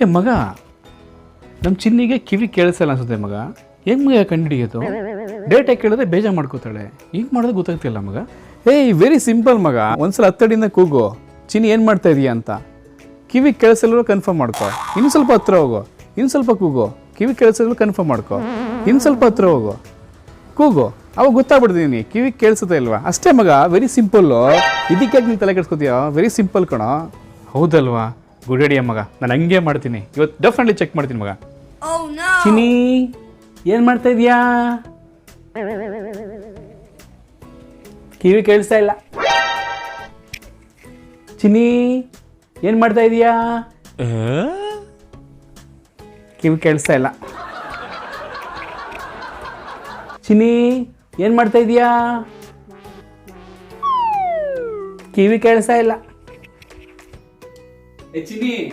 ಏ, ಮಗ ನಮ್ಮ ಚಿನ್ನಿಗೆ ಕಿವಿ ಕೇಳಿಸಲ್ಲ ಅನ್ಸುತ್ತೆ ಮಗ. ಹೆಂಗ್ ಮಗ ಕಂಡುಹಿಡಿಯೋದು? ಡೇಟಾಗಿ ಕೇಳಿದ್ರೆ ಬೇಜಾರು ಮಾಡ್ಕೋತಾಳೆ. ಹಿಂಗೆ ಮಾಡೋದು ಗೊತ್ತಾಗ್ತಿಲ್ಲ ಮಗ. ಏಯ್ ವೆರಿ ಸಿಂಪಲ್ ಮಗ. ಒಂದ್ಸಲ ಹತ್ತಡಿಯಿಂದ ಕೂಗು. ಚಿನ್ನಿ ಏನು ಮಾಡ್ತಾ ಇದೀಯ ಅಂತ. ಕಿವಿ ಕೇಳಿಸಲ್ಲ ಕನ್ಫರ್ಮ್ ಮಾಡ್ಕೊ. ಇನ್ನು ಸ್ವಲ್ಪ ಹತ್ರ ಹೋಗು. ಇನ್ನು ಸ್ವಲ್ಪ ಕೂಗು. ಕಿವಿ ಕೇಳಿಸಲ್ಲ ಕನ್ಫರ್ಮ್ ಮಾಡ್ಕೊ. ಇನ್ನು ಸ್ವಲ್ಪ ಹತ್ರ ಹೋಗು. ಕೂಗು. ಅವಾಗ ಗೊತ್ತಾಗ್ಬಿಡ್ತೀನಿ ಕಿವಿ ಕೇಳಿಸುತ್ತೆ ಇಲ್ವಾ? ಅಷ್ಟೇ ಮಗ ವೆರಿ ಸಿಂಪಲ್ಲು ಇದಕ್ಕೆ ನೀನು ತಲೆ ಕೆಡ್ಸ್ಕೋತೀಯ? ವೆರಿ ಸಿಂಪಲ್ ಕಣೋ. ಹೌದಲ್ವಾ? ಗುಡ್ ಐಡಿಯಾ ಮಗ. ನಾನು ಹಂಗೆ ಮಾಡ್ತೀನಿ. ಇವತ್ತು ಡೆಫಿನೆಟ್ಲಿ ಚೆಕ್ ಮಾಡ್ತೀನಿ ಮಗ. Oh! ಚಿನಿ ಏನು ಮಾಡ್ತಾ ಇದೀಯಾ? ಕಿವಿ ಕೇಳಿಸ್ತಾ ಇಲ್ಲ. ಚಿನಿ ಏನು ಮಾಡ್ತಾ ಇದೀಯಾ? ಕಿವಿ ಕೇಳಿಸ್ತಾ ಇಲ್ಲ. ಚಿನಿ ಏನು ಮಾಡ್ತಾ ಇದೀಯಾ? ಕಿವಿ ಕೇಳಿಸ್ತಾ ಇಲ್ಲ. 네, 애칭이.